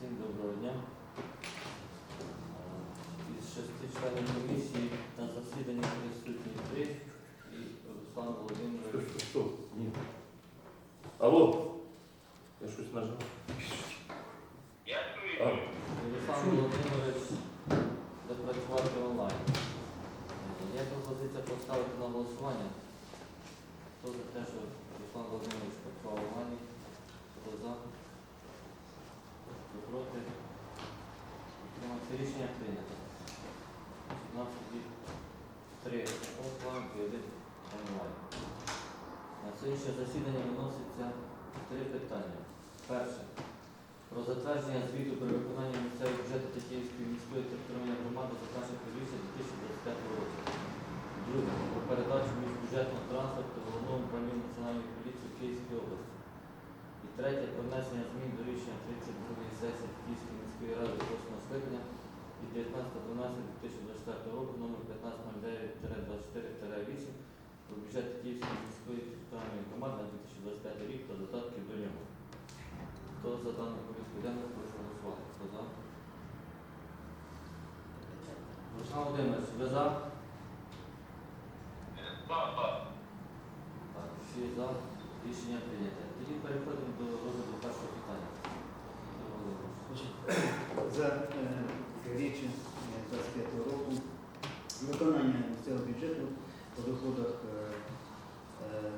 Всім доброго дня. Е, Із шести членів комісії на засіданні присутні три і Руслан Володимирович. Що, що? Ні. Алло? Я щось нажав. А, Руслан Володимирович допрацювати онлайн. Е, Є пропозиція поставити на голосування. Хто за те, що Руслан Володимирович працював онлайн? Хто за? Хто проти? Утримався. Рішення прийнято. У нас тоді три офлайн і один онлайн. На сьогоднішнє засідання виноситься три питання. Перше. Про затвердження звіту про виконання місцевого бюджету Тетіївської міської територіальної громади за перше півріччя 2025 року. Друге. Про передачу міжбюджетного транспорту головному управлінню національної поліції в Київській області. І третє. Про внесення змін до рішення 32 сесії Київської міської ради 8 скликання від 19.12.2024 року номер 1509-24-8 про бюджет Київської міської територіальної громади на 2025 рік та додатків до нього. Хто за дану повістку денну, прошу голосувати. Хто за? Руслан Володимирович, ви за? Так, всі за. Рішення прийнято. Тоді переходимо до розгляду першого питання. Петро Володимирович. За е, річі 25 року виконання цього бюджету по доходах е, е,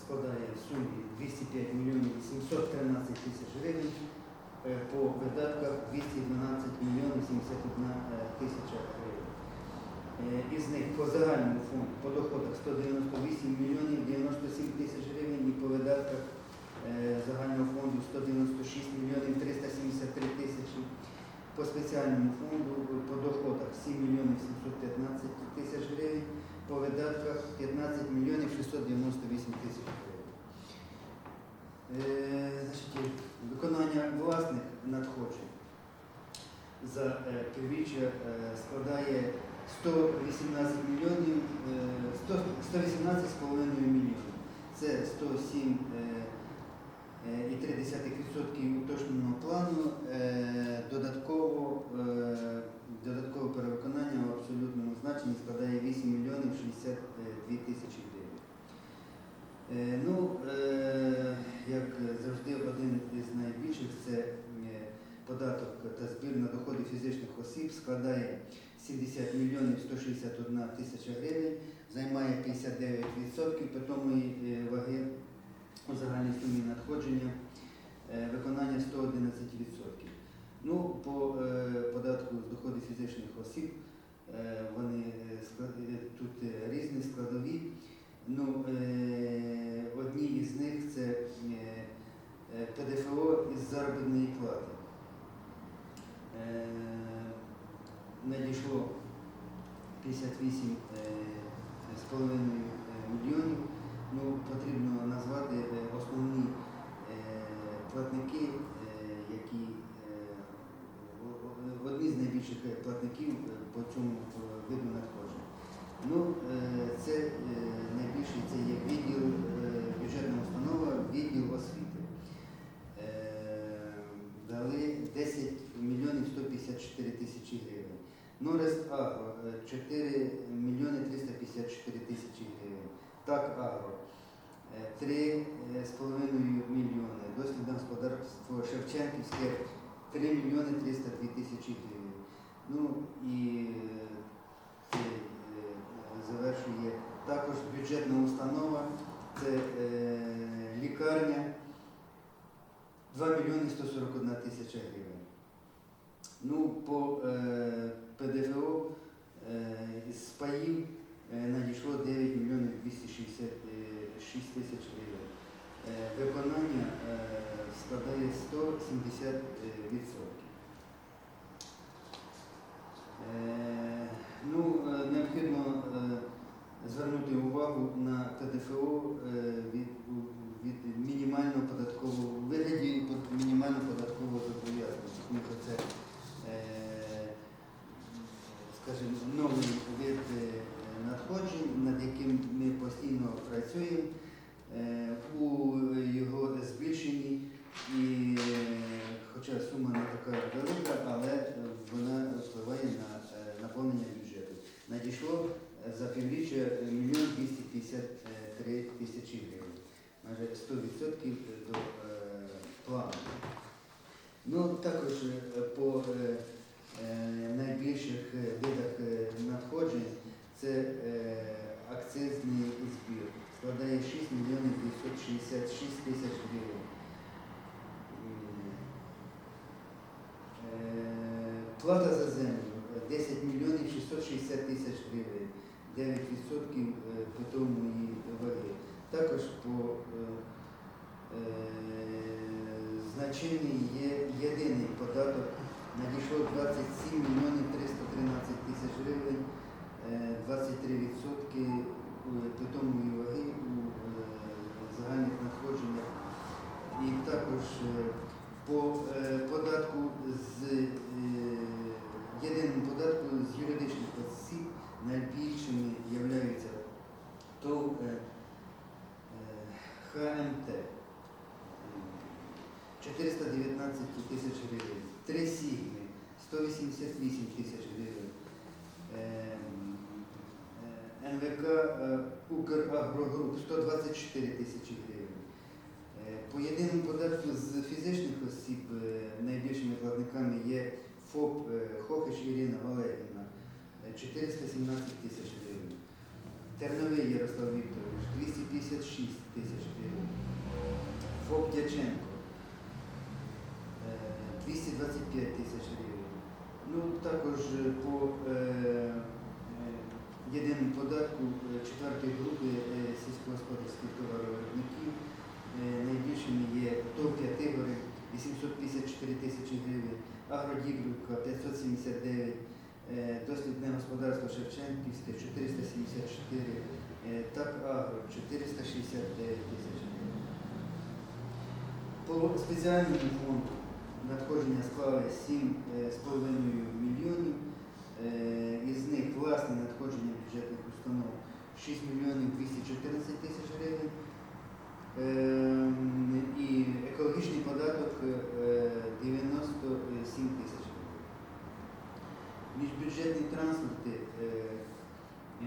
складає в сумі 205 мільйонів 713 тисяч гривень, е, по видатках 212 мільйонів 71 е, тисяча гривень. Із них по загальному фонду по доходах 198 мільйонів 97 тисяч гривень і по видатках загального фонду 196 мільйонів 373 тисячі. По спеціальному фонду по доходах 7 мільйонів 715 тисяч гривень, по видатках 15 мільйонів 698 тисяч гривень. Е, виконання власних надходжень за е, півріччя е, складає 118 мільйонів, е, 100 118,5 мільйонів. Це 107 е, е, і 3% уточненого плану. Е, Додатково, е, додаткове перевиконання в абсолютному значенні складає 8 мільйонів 62 тисячі гривень. Е, Ну, е, як завжди, один із найбільших це е, податок та збір на доходи фізичних осіб складає 70 мільйонів 161 тисяча гривень, займає 59% питомої е, ваги у загальній сумі надходження, е, виконання 111%. Ну, по е, податку з доходів фізичних осіб е, вони е, склад- е, тут е, різні складові. Ну, е, одні із них це е, е, ПДФО із заробітної плати. Е, Надійшло 58 е, половиною е, мільйонів. Ну, потрібно назвати е, основні е, платники, е, які е, одні з найбільших е, платників е, по цьому е, виду надходжень. Ну, е, це е, найбільший це є відділ е, бюджетна установа, відділ освіти. Е, Дали 10 мільйонів 154 тисячі гривень. Норест Агро е, 4 мільйони 354 тисячі гривень. Так Агро е, 3,5 мільйони. Дослідне господарство Шевченківське 3 мільйони 302 тисячі гривень. Ну і е, це е, завершує також бюджетна установа, це е, лікарня 2 мільйони 141 тисяча гривень. Ну, по е, ПДФО е, з паїв е, надійшло 9 мільйонів 266 тисяч гривень. Е, виконання е, складає 170 відсотків. Е, Ну, е, необхідно е, звернути увагу на ПДФО е, від, від мінімального податкового вигляді мінімального податкового зобов'язання, е, скажімо, новий вид е, надходжень, над яким ми постійно працюємо. Е, У його збільшенні і е, хоча сума не така Ну, також е, по е, е, найбільших е, видах е, надходжень це е, акцизний збір. Складає 6 мільйонів 966 тисяч гривень. М, е, Плата за землю е, 10 мільйонів 660 тисяч гривень, 9% е, питомої ваги. Також по е, е, є єдиний податок. Надійшло 27 мільйонів 313 тисяч гривень, е, 23% питомої ваги у е, загальних надходженнях. І також е, по е, податку з е, єдиному податку з юридичних осіб найбільшими являються ТОВ е, е, ХМТ е, 419 тисяч гривень, три сігми 188 тисяч гривень. Е, е, НВК е, Украгрогруп 124 тисячі гривень. Е, По єдиному податку з фізичних осіб е, найбільшими платниками є ФОП е, Хохиш Ірина Валерівна е, 417 тисяч гривень. Терновий Ярослав Вікторович 256 тисяч гривень. ФОП Дяченко е, 225 тисяч гривень. Ну, також е, по е, е, єдиному податку е, четвертої групи е, сільськогосподарських товаровиробників е, найбільшими є ТОВ П'ятигори 854 тисячі гривень, Агродібрівка 579, е, дослідне господарство Шевченківське 474, е, ТАК Агро 469 тисяч. По спеціальному фонду надходження склали 7,5 мільйонів. Е, Із них власне надходження бюджетних установ 6 мільйонів 214 тисяч гривень. Ем, І екологічний податок е, 97 тисяч гривень. Міжбюджетні транспорти е,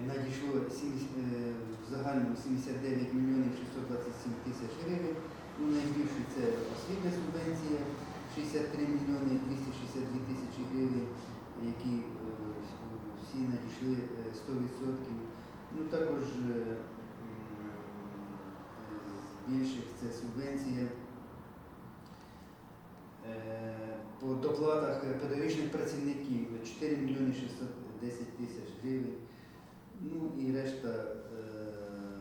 надійшло сім- е, в загальному 79 мільйонів 627 тисяч гривень. Ну, найбільше це освітня субвенція 63 мільйони 262 тисячі гривень, які е, всі надійшли е, 100%. Ну, також е, м, з більших це субвенція е, по доплатах педагогічних працівників 4 мільйони 610 тисяч гривень. Ну і решта е, е,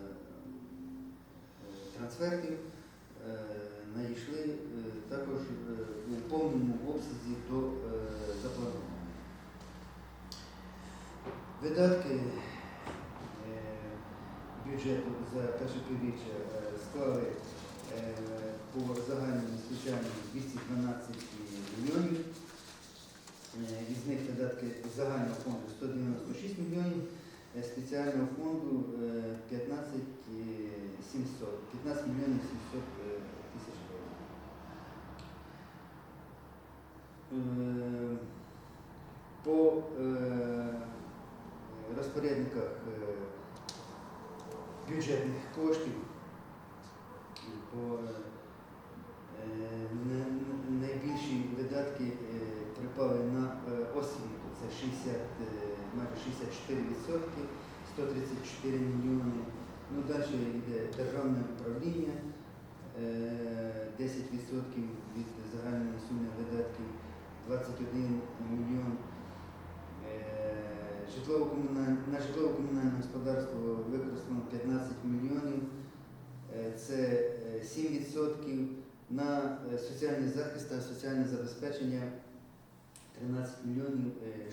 трансфертів е, надійшли е, також е, у повному обсязі до е. Видатки е, бюджету за перше півріччя е, склали по загальному спеціальному 212 мільйонів. Із них видатки загального фонду 196 мільйонів, спеціального фонду е, 15 е, 700, 15 мільйонів 700 е, тисяч гривень. Е, По е, розпорядниках е, бюджетних коштів по е, на- на- найбільші видатки е, припали на е, освіту. Це 60, е, майже 64 відсотки, 134 мільйони. Ну, далі йде державне управління, е, 10% від загальної суми видатків, 21 мільйон. Е, на житлово-комунальне господарство використано 15 мільйонів. Е, Це е, 7% на е, соціальний захист та соціальне забезпечення 13 мільйонів е,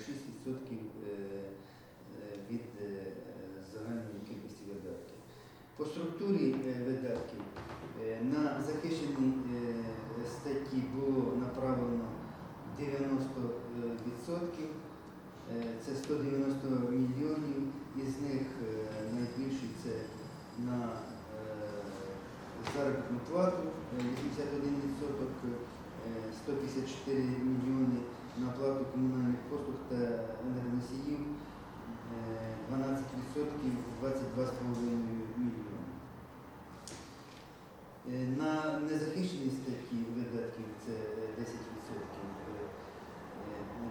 6% е, е, від загальної кількості видатків. По структурі видатків на захищені статті було направлено 90%. Це 190 мільйонів, із них е, найбільший це на е, заробітну плату е, 81%, е, 154 мільйони на плату комунальних послуг та енергоносіїв, е, 12%, 22,5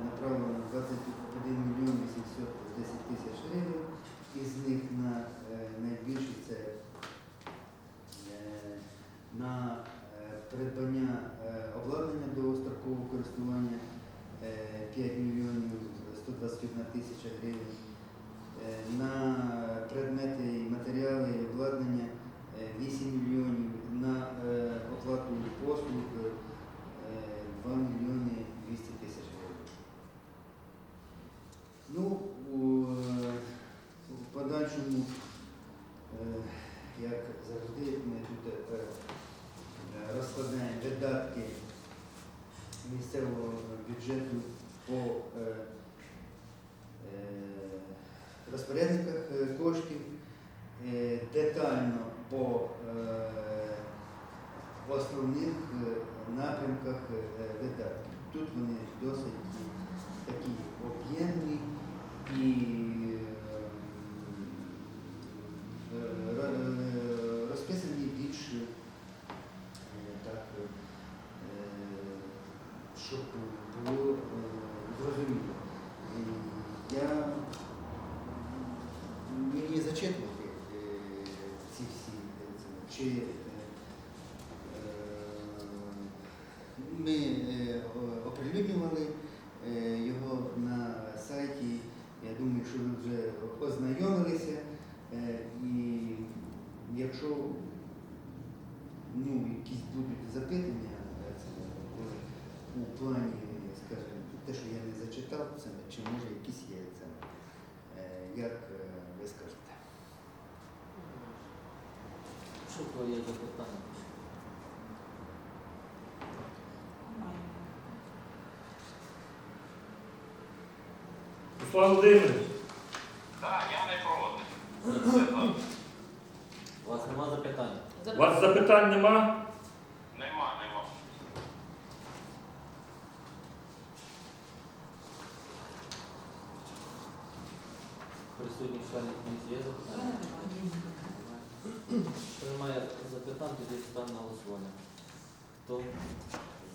направлено 21 мільйон 810 тисяч гривень, із них на е, найбільше це е, на е, придбання обладнання до строкового користування 5 мільйонів 121 тисяча гривень, на предмети і матеріали і обладнання 8 мільйонів, на оплату послуг. Руслан Володимирович, Так, я не проти. У вас нема запитань? у вас запитань нема? Нема, нема. Присутніх членів комісії є запитання? Якщо немає запитань, тоді ставимо на голосування. Хто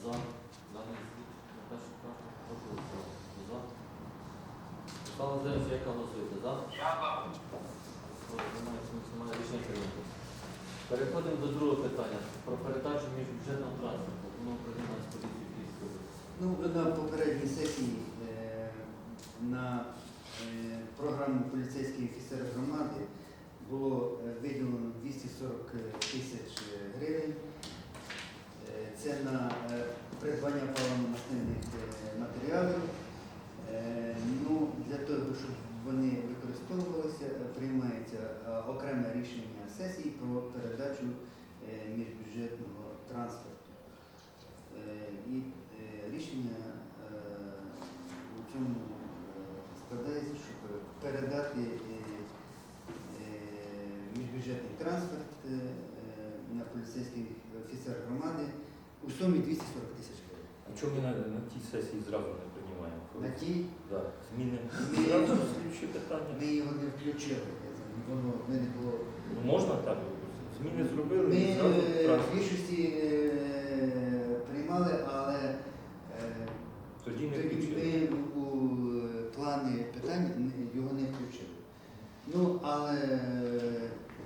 за даний звіт на першу карту? Прошу голосувати. Хто За. Руслан Володимирович, як ви голосуєте? За? Я за. Проти немає, комісії немає рішення прийнято. Переходимо до другого питання. Про передачу міжбюджетного транспорту. Воно управління з поліції Київської області. Ну, на попередній сесії е, на е, програму поліцейський офіцер громади було е, виділено 240 тисяч гривень. Е, Це на е, придбання паливно-мастильних е, матеріалів. Е, Ну, для того, щоб вони використовувалися, е, приймається е, окреме рішення сесії про передачу е, міжбюджетного транспорту. Е, І е, рішення е, у цьому е, складається, щоб передати е, е, міжбюджетний транспорт е, е, на поліцейський офіцер громади у сумі 240 тисяч гривень. А чому ми на, на тій сесії зразу не приймаємо? На тій Да. Зміни. Ми- Зразу слідчі питання. ми його не включили, воно мене було. Ну, можна так? Зміни зробили Ми і зразу е, в більшості е, приймали, але е, Тоді не включили. ми у плани питань його не включили. Ну, але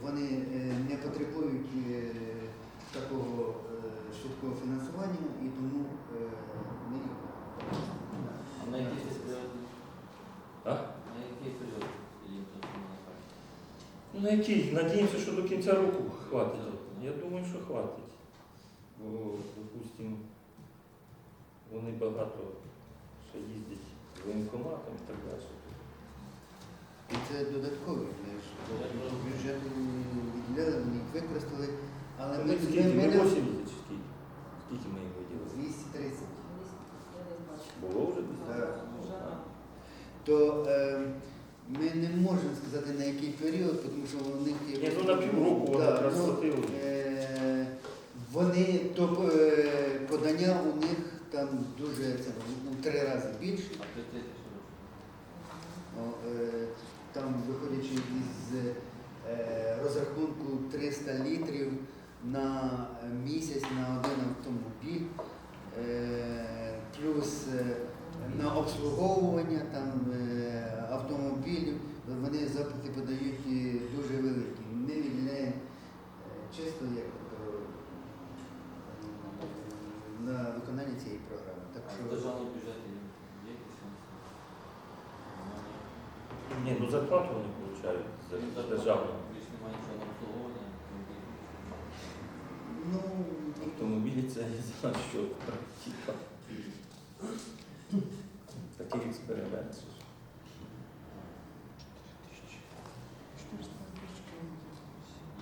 вони е, не потребують е, такого е, швидкого фінансування і тому е, ми їх. А на який це період? А? На який період їм тут на Ну, який? Надіємося, що до кінця року хватить. Я думаю, що хватить. Бо, допустимо, вони багато ще їздять з воєнкоматом і так далі. І це додаткові. Ми ж до бюджету відділяли, їх використали, але ми, Ми ми, скільки? ми, Ми не 80 чи скільки? Скільки ми їх виділили? 230. Було вже десь? Так. То е, ми не можемо сказати на який період, тому що у них є. Ні, ну на півроку Да, якраз ну. Е, Вони то е, подання у них там дуже це у три рази більше. О, е, Там виходячи із е, розрахунку 300 літрів на місяць на один автомобіль, е, плюс е, на обслуговування там е, автомобілів, вони запити подають дуже великі. Ми відділяємо е, чисто як е, виконання цієї програми. Так А в що державному бюджеті є. Ні, ну зарплату вони получають за Ну, за державну. Більш немає нічого на обслуговування. ну, Автомобілі це я знаю, що типа. Такий експеримент.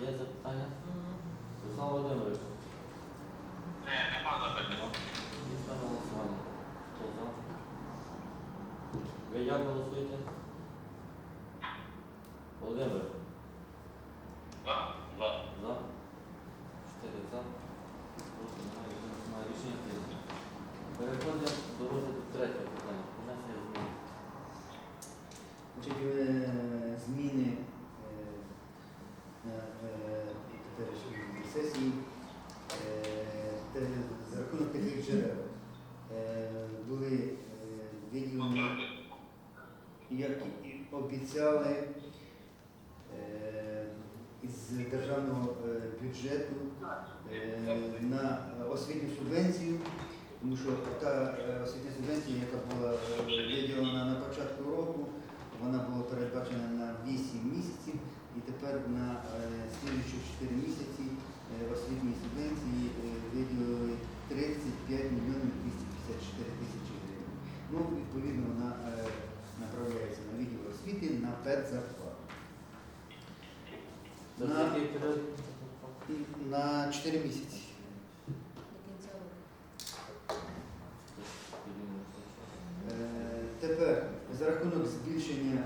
Що ж. Є запитання? Руслан Володимирович, Не, нема запитань. є ставимо голосування. Хто за? Ви як голосуєте? Володимир, Да, да. за? Чотири за. Проти немає, відносно немає рішення прийнято. Переходимо до розгляду третього питання. Внесення змін. Значить, е, зміни е, на е, теперішній сесії е, те- за рахунок таких джерел е, були е, виділені, як і обіцяли, е, із державного е, бюджету е, на освітню субвенцію, тому що та освітня субвенція, яка була виділена на початку року, вона була передбачена на 8 місяців, і тепер на слідуючі 4 місяці е, освітньої субвенції виділили 35 мільйонів 254 тисячі гривень. Ну, відповідно, е, направляється на відділ освіти на педзарплату. На-? На 4 місяці. Е, Тепер за рахунок збільшення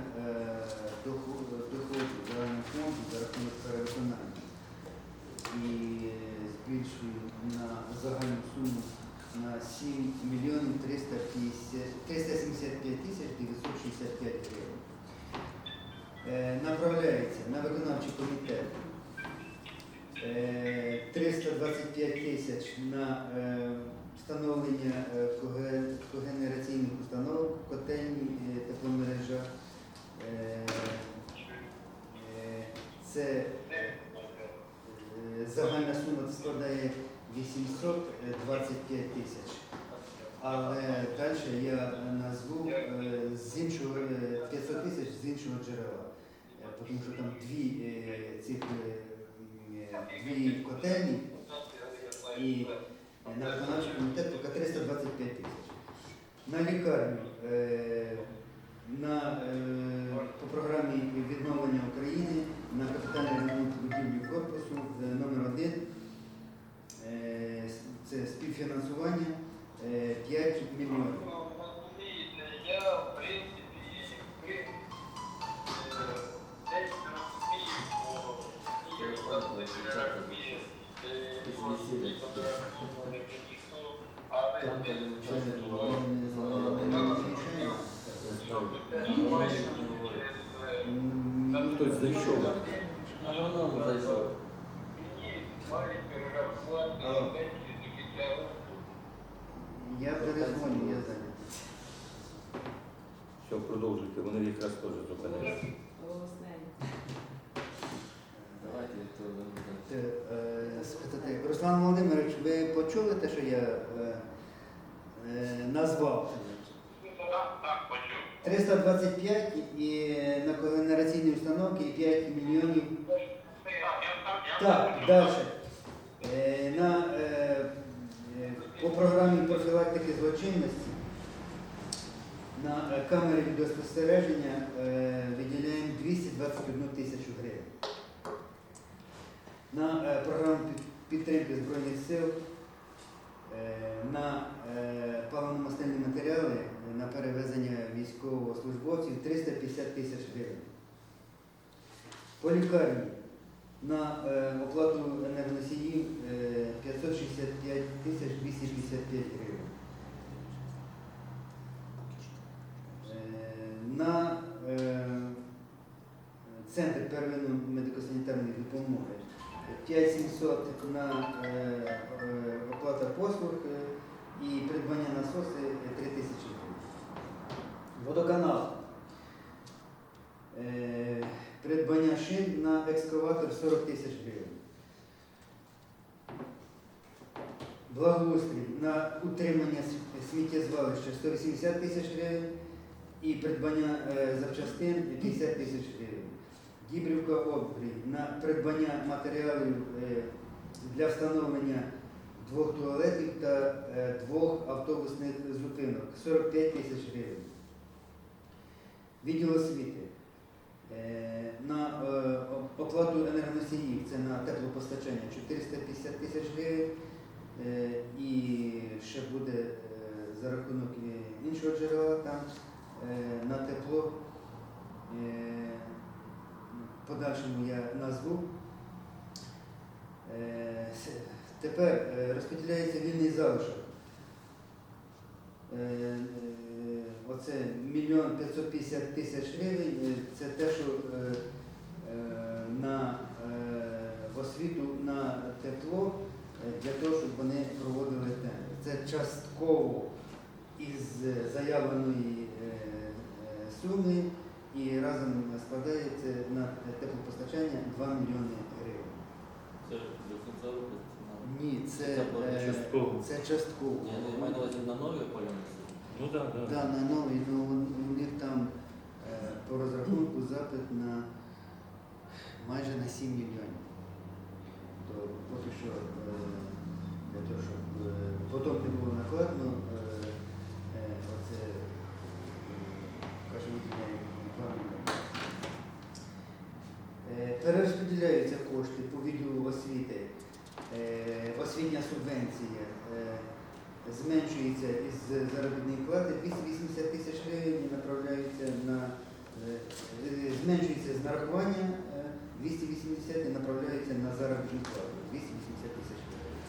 825 тисяч. Але далі я назву е, з іншого е, 500 тисяч з іншого джерела. Е, Тому що там дві е, е, е, дві котельні і на виконавчий комітет поки 325 тисяч. На лікарню е, на, е, по програмі відновлення України на капітальний ремонт будівлі корпусу е, номер 1 е, це співфінансування е, 5 мільйонів. Я перезвоню, я зайнятий. Все, продовжуйте, вони якраз теж. Давайте. Е, спитати. Руслан Володимирович, ви почули те, що я е, е, назвав? Так, так, почув. 325 і на когенераційні установки і 5 мільйонів. Так, я так, я Так, почув. далі. Е, На, е, е, по програмі профілактики злочинності на е, камери відеоспостереження е, виділяємо 221 тисячу гривень. На е, програму підтримки Збройних сил на паливно-мастильні матеріали на перевезення військовослужбовців 350 тисяч гривень. По лікарні на оплату енергоносіїв е, 565 тисяч 255 гривень. Е, На е, центр первинної медико-санітарної допомоги 5700 на е, е, оплата послуг е, і придбання насоси 3 тисячі гривень. Водоканал. Е, Придбання шин на екскаватор 40 тисяч гривень. благоустрій на утримання сміттєзвалища 180 тисяч гривень і придбання е, запчастин 50 тисяч гривень. Дібрівка обрій на придбання матеріалів е, для встановлення двох туалетів та е, двох автобусних зупинок 45 тисяч гривень. Відділ освіти на оплату енергоносіїв, це на теплопостачання 450 тисяч гривень. І ще буде за рахунок іншого джерела там на тепло. Е, Подальшому я назву. Е, Тепер е, розподіляється вільний залишок. Е, е, Оце мільйон 550 тисяч гривень. е, Це те, що е, е, на е, освіту на тепло е, для того, щоб вони проводили тендер. Це частково із е, заявленої е, е, суми і разом складається на теплопостачання 2 мільйони гривень. Це до кінця року. на- Ні, це, Це е, частково. це частково. Ні, ну, я маю на увазі на нові опалювальні. Ну так, так. Да, на новий, ну у- у них там е, по розрахунку запит на майже на 7 мільйонів. То поки що е, для того, щоб е, потім не було накладно, е, е, оце е, каже, виділяємо 2 мільйони. Е, Перерозподіляються кошти по відділу освіти, Е, освітня субвенція. е, зменшується із заробітної плати 280 тисяч гривень направляються на е, зменшується з нарахування е, 280 і направляються на заробітну плату 280 тисяч гривень.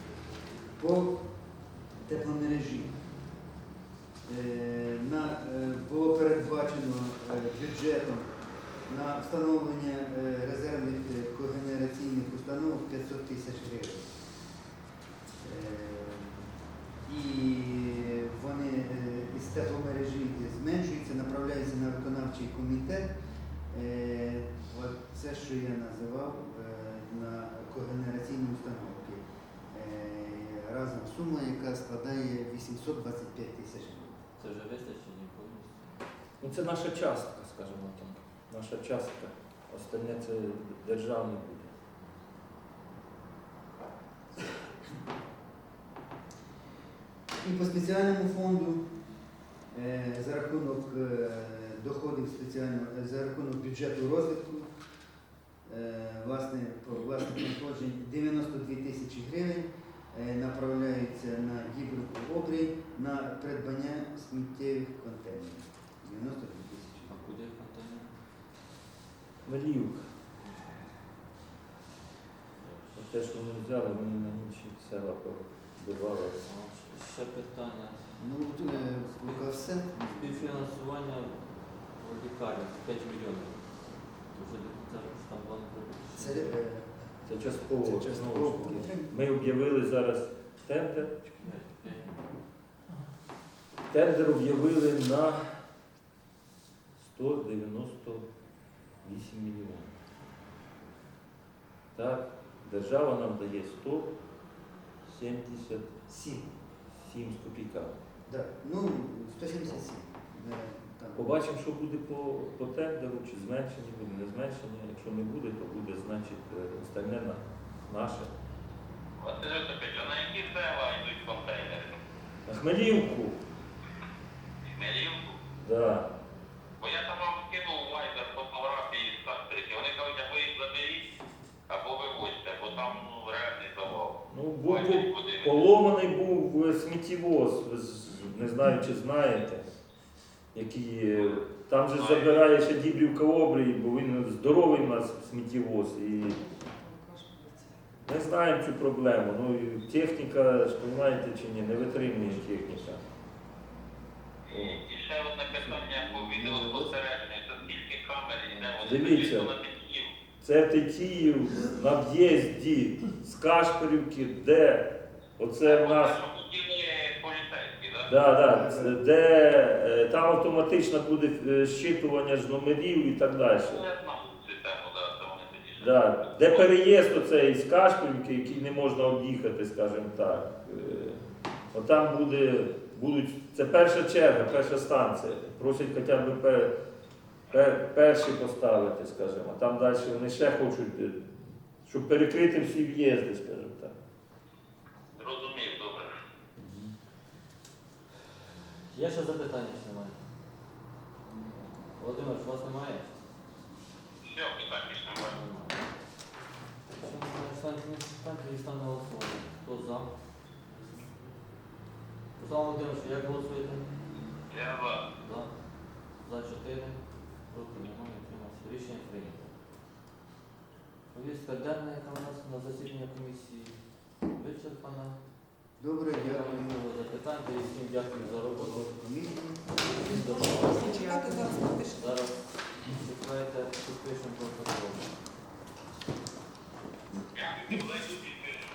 По тепломережі е, на, е, було передбачено е, бюджетом на встановлення е, резервних е, когенераційних установок 500 тисяч гривень. Е, і вони із тепломережі зменшуються, направляються на виконавчий комітет. От це, що я називав на когенераційні установки. Разом сума, яка складає 825 тисяч гривень. Це вже вистачить повністю. Ну це наша частка, скажімо так. Наша частка. Остальне це державний буде. І по спеціальному фонду е, за рахунок е, доходів спеціального, е, за рахунок бюджету розвитку, власне, по власних надходжень 92 тисячі гривень направляються на гібрику обрій на придбання сміттєвих контейнерів. 92 тисячі. А куди контейнер? Велівка. Те, що вони взяли, вони на інші села побивали. Ще питання. Ну, е, все. Співфінансування в лікарні 5 мільйонів. До ж там план Це, е, Це частково. це знову ж частково. таки. Ми об'явили зараз тендер. Тендер об'явили на 198 мільйонів. Так, держава нам дає 177 Сім. з копійками. Да. Ну, 177. Е. Побачимо, що буде по, по тендеру, чи зменшення буде, не зменшення. Якщо не буде, то буде, значить, е, остальне на наше. Василь Йосипович, а на які села йдуть контейнери? На Хмелівку, Хмелівку? да. Бо я там вам скинув вайбер фотографії з фабрики. Вони кажуть, або їх заберіть, або вивозьте, бо там ну, реальний завал. Ну, був, куди? поломаний був е, сміттєвоз, ви з- не знаю, чи знаєте, який е, там же забирає ще Діблівка обрій, бо він здоровий у нас сміттєвоз. І ми знаємо цю проблему. Ну, і техніка, ж розумієте чи ні, не витримує техніка. І, і ще одне питання по відеоспостереженню. Це скільки камер і де вони Дивіться. Це на Тетіїв. Це Тетіїв на в'їзді з Кашпорівки, де оце в нас. Да, да, це де е, там автоматично буде е, щитування з номерів і так далі. Да. Де переїзд оцей з Кашпівки, який не можна об'їхати, скажімо так. е, Отам буде, будуть, це перша черга, перша станція. Просять хоча б пер, пер, перші поставити, скажімо. А там далі вони ще хочуть, е, щоб перекрити всі в'їзди, скажімо так. Зрозумів, добре. Є ще запитання, чи немає? Володимир, у вас немає? Все, питань більше немає. Якщо немає тоді голосування. Хто за? Руслан Володимирович, як голосуєте? Треба. За. За 4. Проти немає тримався. Рішення прийнято. Повістка денна, яка у нас на засідання комісії вичерпана. Добре, дякую. Не було запитань, всім дякую за роботу. Чекайте, зараз напишете. Зараз чекаєте, підпишемо протокол.